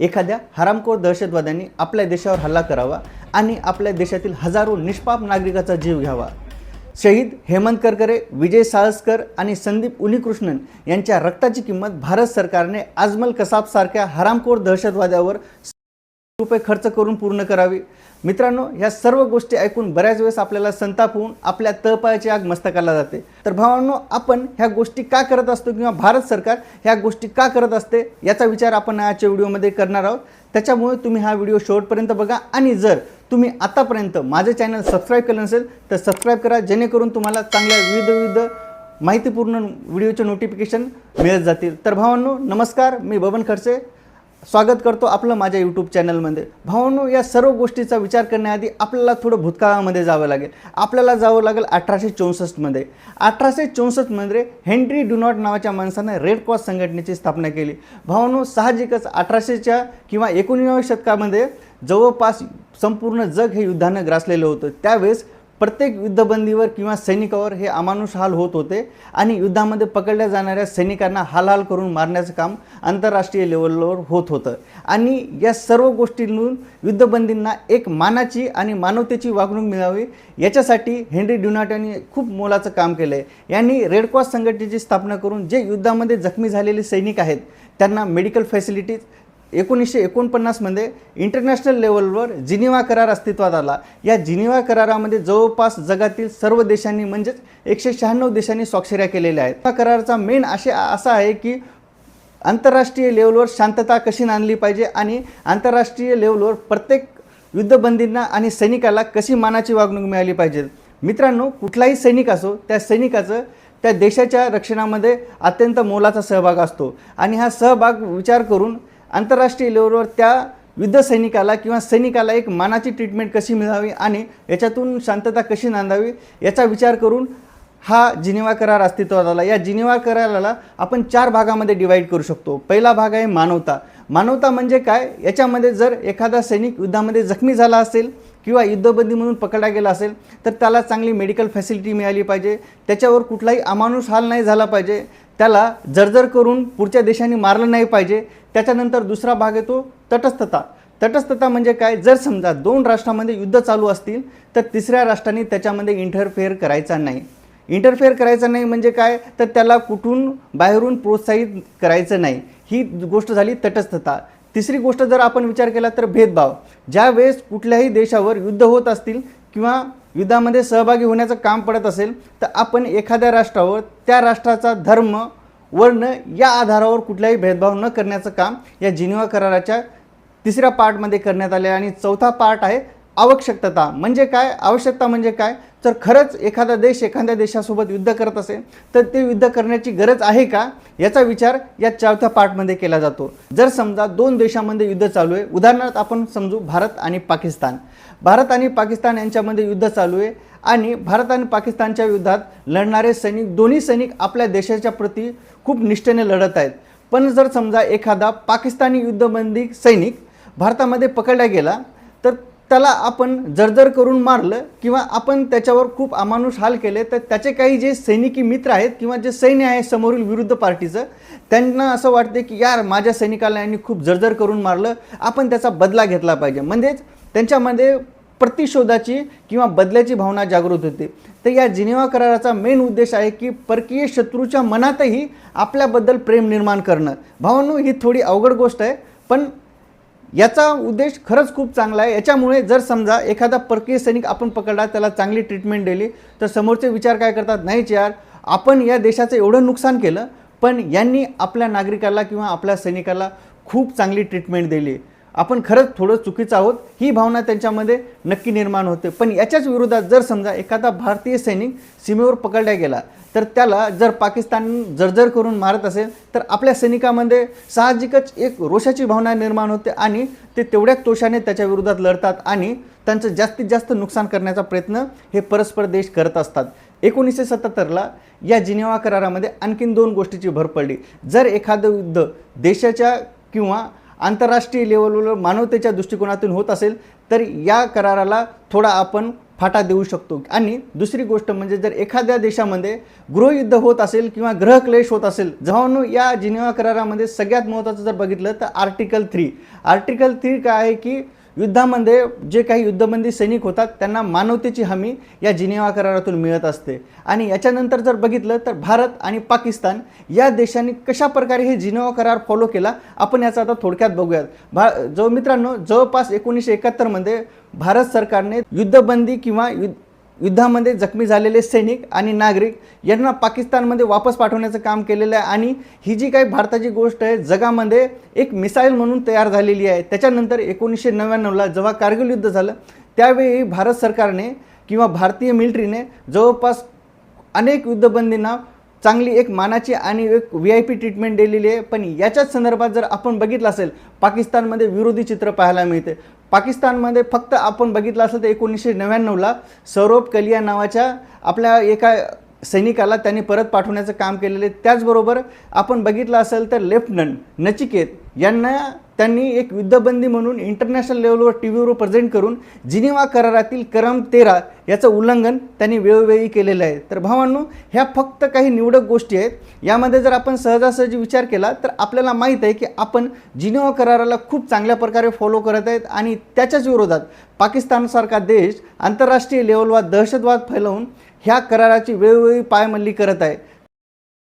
एखाद्या हरामखोर दहशतवाद्यांनी आपल्या देशावर हल्ला करावा आणि आपल्या देशातील हजारो निष्पाप नागरिकाचा जीव घ्यावा. शहीद हेमंत करकरे विजय साळसकर आणि संदीप उनिकृष्णन यांच्या रक्ताची किंमत भारत सरकारने आजमल कसाबसारख्या हरामखोर दहशतवाद्यावर रुपये खर्च करून पूर्ण करावी. मित्रांनो ह्या सर्व गोष्टी ऐकून बऱ्याच वेळेस आपल्याला संताप होऊन आपल्या तळपायाची आग मस्तकाला जाते. तर भावांनो आपण ह्या गोष्टी का करत असतो किंवा भारत सरकार ह्या गोष्टी का करत असते याचा विचार आपण आजच्या व्हिडिओमध्ये करणार आहोत. त्याच्यामुळे तुम्ही हा व्हिडिओ शेवटपर्यंत बघा आणि जर तुम्ही आतापर्यंत माझे चॅनल सबस्क्राईब केलं नसेल तर सबस्क्राईब करा जेणेकरून तुम्हाला चांगल्या विविध विविध माहितीपूर्ण व्हिडिओचे नोटिफिकेशन मिळत जातील. तर भावांनो नमस्कार मी बबन खडसे. स्वागत करतो आपलं माझ्या यूट्यूब चॅनलमध्ये भावांनो या सर्व गोष्टीचा विचार करण्याआधी आपल्याला थोडं भूतकाळामध्ये जावं लागेल. आपल्याला जावं लागेल अठराशे चौसष्टमध्ये अठराशे चौसष्टमध्ये हेनरी डुनॉट नावाच्या माणसानं रेड क्रॉस संघटनेची स्थापना केली. भावांनो साहजिकच अठराशेच्या किंवा एकोणीसाव्या शतकामध्ये जवळपास संपूर्ण जग हे युद्धानं ग्रासलेलं होतं. त्यावेळेस प्रत्येक युद्धबंदीवर किंवा सैनिकावर हे अमानुष हाल होत होते आणि युद्धामध्ये पकडल्या जाणाऱ्या सैनिकांना हालहाल करून मारण्याचं काम आंतरराष्ट्रीय लेवलवर होत होतं. आणि या सर्व गोष्टींतून युद्धबंदींना एक मानाची आणि मानवतेची वागणूक मिळावी याच्यासाठी हेनरी ड्युनाट यांनी खूप मोलाचं काम केलं आहे यांनी रेडक्रॉस संघटनेची स्थापना करून जे युद्धामध्ये जखमी झालेले सैनिक आहेत त्यांना मेडिकल फॅसिलिटीज एकोणीसशे एकोणपन्नासमध्ये इंटरनॅशनल लेवलवर जिनिवा करार अस्तित्वात आला. या जिनिवा करारामध्ये जवळपास जगातील सर्व देशांनी म्हणजेच एकशे शहाण्णव देशांनी स्वाक्षऱ्या केलेल्या आहेत. या कराराचा मेन असे असा आहे की आंतरराष्ट्रीय लेवलवर शांतता कशी आणली पाहिजे आणि आंतरराष्ट्रीय लेवलवर प्रत्येक युद्धबंदींना आणि सैनिकाला कशी मानाची वागणूक मिळाली पाहिजे? मित्रांनो कुठलाही सैनिक असो त्या सैनिकाचं त्या देशाच्या रक्षणामध्ये अत्यंत मोलाचा सहभाग असतो. आणि हा सहभाग विचार करून आंतरराष्ट्रीय लेवलवर त्या युद्ध सैनिकाला किंवा सैनिकाला एक मानाची ट्रीटमेंट कशी मिळावी आणि याच्यातून शांतता कशी नांदावी याचा विचार करून हा जिनिवा करार अस्तित्वात आला या जिनिवा कराराला आपण चार भागामध्ये डिवाईड करू शकतो. पहिला भाग आहे मानवता. मानवता म्हणजे काय? याच्यामध्ये जर एखादा सैनिक युद्धामध्ये जखमी झाला असेल किंवा युद्धबंदी म्हणून पकडला गेला असेल तर त्याला चांगली मेडिकल फॅसिलिटी मिळाली पाहिजे. त्याच्यावर कुठलाही अमानुष हाल नाही झाला पाहिजे. त्याला जर्जर करून पुढच्या देशांनी मारलं नाही पाहिजे. त्याच्यानंतर दुसरा भाग येतो तटस्थता. तटस्थता म्हणजे काय? जर समजा दोन राष्ट्रामध्ये युद्ध चालू असतील तर तिसऱ्या राष्ट्राने त्याच्यामध्ये इंटरफेअर करायचा नाही. इंटरफेअर करायचा नाही म्हणजे काय? तर त्याला कुठून बाहेरून प्रोत्साहित करायचं नाही. ही गोष्ट झाली तटस्थता. तिसरी गोष्ट जर आपण विचार केला तर भेदभाव. ज्या वेळेस कुठल्याही देशावर युद्ध होत असतील किंवा युद्धामध्ये सहभागी होण्याचं काम पडत असेल तर आपण एखाद्या राष्ट्रावर त्या राष्ट्राचा धर्म वर्ण या आधारावर कुठलाही भेदभाव न करण्याचं काम या जिनिवा कराराच्या तिसऱ्या पार्टमध्ये करण्यात आले आणि चौथा पार्ट आहे आवश्यकता. म्हणजे काय? आवश्यकता म्हणजे काय? तर खरंच एखादा देश एखाद्या देशासोबत युद्ध करत असेल तर ते युद्ध करण्याची गरज आहे का? याचा विचार या चौथ्या पार्टमध्ये केला जातो. जर समजा दोन देशामध्ये युद्ध चालू आहे उदाहरणार्थ आपण समजू भारत आणि पाकिस्तान. भारत आणि पाकिस्तान यांच्यामध्ये युद्ध चालू आहे. आणि भारत आणि पाकिस्तानच्या युद्धात लढणारे सैनिक दोन्ही सैनिक आपल्या देशाच्या प्रती खूप निष्ठेने लढत आहेत. पण जर समजा एखादा पाकिस्तानी युद्धबंदी सैनिक भारतामध्ये पकडला गेला तर त्याला आपण जर्जर करून मारलं किंवा आपण त्याच्यावर खूप अमानुष हाल केले तर त्याचे काही जे सैनिकी मित्र आहेत किंवा जे सैन्य आहे समोरील विरुद्ध पार्टीचं त्यांना असं वाटते की यार माझ्या सैनिकाला यांनी खूप जर्जर करून मारलं आपण त्याचा बदला घेतला पाहिजे. म्हणजेच त्यांच्यामध्ये प्रतिशोधाची किंवा बदल्याची भावना जागृत होते. तर या जिनेवा कराराचा मेन उद्देश आहे की परकीय शत्रूच्या मनातही आपल्याबद्दल प्रेम निर्माण करणं. भावांनो ही थोडी अवघड गोष्ट आहे पण याचा उद्देश खरंच खूप चांगला आहे. याच्यामुळे जर समजा एखादा परकीय सैनिक आपण पकडला त्याला चांगली ट्रीटमेंट दिली तर समोरचे विचार काय करतात? नाहीच यार आपण या देशाचं एवढं नुकसान केलं पण यांनी आपल्या नागरिकाला किंवा आपल्या सैनिकाला खूप चांगली ट्रीटमेंट दिली. आपण खरंच थोडं चुकीचं आहोत ही भावना त्यांच्यामध्ये नक्की निर्माण होते. पण याच्याच विरोधात जर समजा एखादा भारतीय सैनिक सीमेवर पकडला गेला तर त्याला जर पाकिस्तान जर्जर करून मारत असेल तर आपल्या सैनिकामध्ये साहजिकच एक रोषाची भावना निर्माण होते आणि ते तेवढ्याच तोषाने त्याच्या विरोधात लढतात आणि त्यांचं जास्तीत जास्त नुकसान करण्याचा प्रयत्न हे परस्पर देश करत असतात. एकोणीसशे सत्याहत्तरला या जिनेवा करारामध्ये आणखीन दोन गोष्टीची भर पडली. जर एखादं युद्ध देशाच्या किंवा आंतरराष्ट्रीय लेवलवर मानवतेच्या दृष्टिकोनातून होत असेल तर या कराराला थोडा आपण फाटा देऊ शकतो. आणि दुसरी गोष्ट म्हणजे जर एखाद्या देशामध्ये गृहयुद्ध होत असेल किंवा ग्रहक्लेश होत असेल जवानू या जिनेवा करारामध्ये सगळ्यात महत्त्वाचं जर बघितलं तर आर्टिकल थ्री आर्टिकल थ्री काय आहे की युद्धामध्ये जे काही युद्धबंदी सैनिक होतात त्यांना मानवतेची हमी या जिनेवा करारातून मिळत असते. आणि याच्यानंतर जर बघितलं तर भारत आणि पाकिस्तान या देशांनी कशा प्रकारे हे जिनेवा करार फॉलो केला आपण याचा आता थोडक्यात बघूयात. भा जो मित्रांनो जवळपास एकोणीसशे एकाहत्तरमध्ये भारत सरकारने युद्धबंदी किंवा युद्ध युद्धामध्ये जखमी झालेले सैनिक आणि नागरिक यांना पाकिस्तानमध्ये वापस पाठवण्याचं काम केलेलं आहे. आणि ही जी काही भारताची गोष्ट आहे जगामध्ये एक मिसाईल म्हणून तयार झालेली आहे. त्याच्यानंतर एकोणीसशे नव्याण्णवला जेव्हा कारगिल युद्ध झालं त्यावेळी भारत सरकारने किंवा भारतीय मिलिटरीने जवळपास अनेक युद्धबंदींना चांगली एक मानाची आणि एक व्ही आय पी ट्रीटमेंट दिलेली आहे. पण याच्याच संदर्भात जर आपण बघितलं असेल पाकिस्तानमध्ये विरोधी चित्र पाहायला मिळते. पाकिस्तानमध्ये फक्त आपण बघितलं असेल तर एकोणीसशे नव्याण्णवला सौरभ कलिया नावाच्या आपल्या एका सैनिकाला त्यांनी परत पाठवण्याचं काम केलेले त्याचबरोबर आपण बघितलं असेल तर लेफ्टनंट नचिकेत यांना त्यांनी एक युद्धबंदी म्हणून इंटरनॅशनल लेवलवर टी व्हीवर प्रेझेंट करून जिनिवा करारातील करम तेरा याचं उल्लंघन त्यांनी वेळोवेळी केलेलं आहे. तर भावांनो ह्या फक्त काही निवडक गोष्टी आहेत. यामध्ये जर आपण सहजासहजी विचार केला तर आपल्याला माहीत आहे की आपण जिनिवा कराराला खूप चांगल्या प्रकारे फॉलो करत आहेत आणि त्याच्याच विरोधात पाकिस्तानसारखा देश आंतरराष्ट्रीय लेवलवर दहशतवाद फैलवून ह्या कराराची वेळोवेळी पायमल्ली करत आहे.